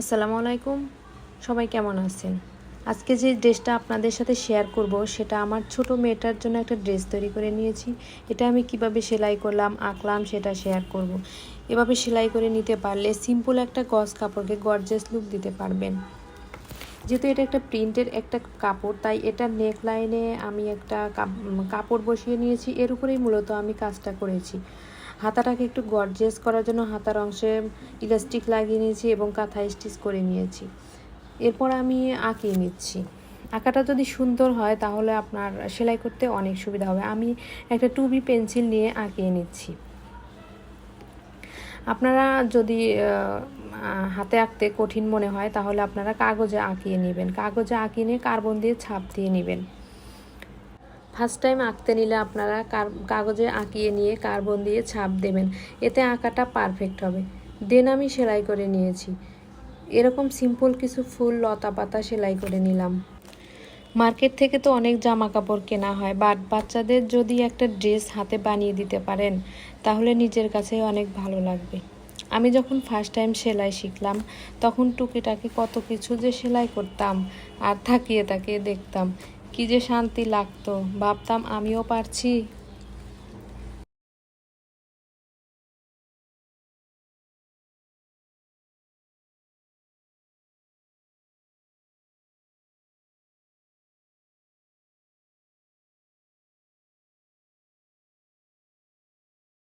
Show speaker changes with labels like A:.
A: আসসালামু আলাইকুম। সবাই কেমন আছেন? আজকে যে ড্রেসটা আপনাদের সাথে শেয়ার করব, সেটা আমার ছোট মেয়েটার জন্য একটা ড্রেস তৈরি করে নিয়েছি। এটা আমি কীভাবে সেলাই করলাম, আঁকলাম, সেটা শেয়ার করব। এভাবে সেলাই করে নিতে পারলে সিম্পল একটা গজ কাপড়কে গর্জেস লুক দিতে পারবেন। যেহেতু এটা একটা প্রিন্টের একটা কাপড়, তাই এটা নেক লাইনে আমি একটা কাপ- কাপড় বসিয়ে নিয়েছি। এর উপরেই মূলত আমি কাজটা করেছি। হাতাটাকে একটু গর্জিয়াস করার জন্য হাতার অংশে ইলাস্টিক লাগিয়ে নিয়েছি এবং কাঁথা স্টিচ করে নিয়েছি। এরপর আমি আঁকিয়ে নিচ্ছি। আঁকাটা যদি সুন্দর হয়, তাহলে আপনার সেলাই করতে অনেক সুবিধা হবে। আমি একটা টুবি পেন্সিল নিয়ে আঁকিয়ে নিচ্ছি। আপনারা যদি হাতে আঁকতে কঠিন মনে হয়, তাহলে আপনারা কাগজে আঁকিয়ে নেবেন। কাগজে আঁকিয়ে নিয়ে কার্বন দিয়ে ছাপ দিয়ে নেবেন। ফার্স্ট টাইম আঁকতে নিলে আপনারা কাগজে আঁকিয়ে নিয়ে কার্বন দিয়ে ছাপ দেবেন। এতে আঁকাটা পারফেক্ট হবে। দেন আমি সেলাই করে নিয়েছি। এরকম সিম্পল কিছু ফুল, লতা পাতা সেলাই করে নিলাম। মার্কেট থেকে তো অনেক জামা কাপড় কেনা হয় বাট বাচ্চাদের যদি একটা ড্রেস হাতে বানিয়ে দিতে পারেন, তাহলে নিজের কাছে অনেক ভালো লাগবে। আমি যখন ফার্স্ট টাইম সেলাই শিখলাম, তখন টুকিটাকি কত কিছু যে সেলাই করতাম, আর থাকিয়ে তাকিয়ে দেখতাম। কি যে শান্তি লাগতো। ভাবতাম আমিও পারছি।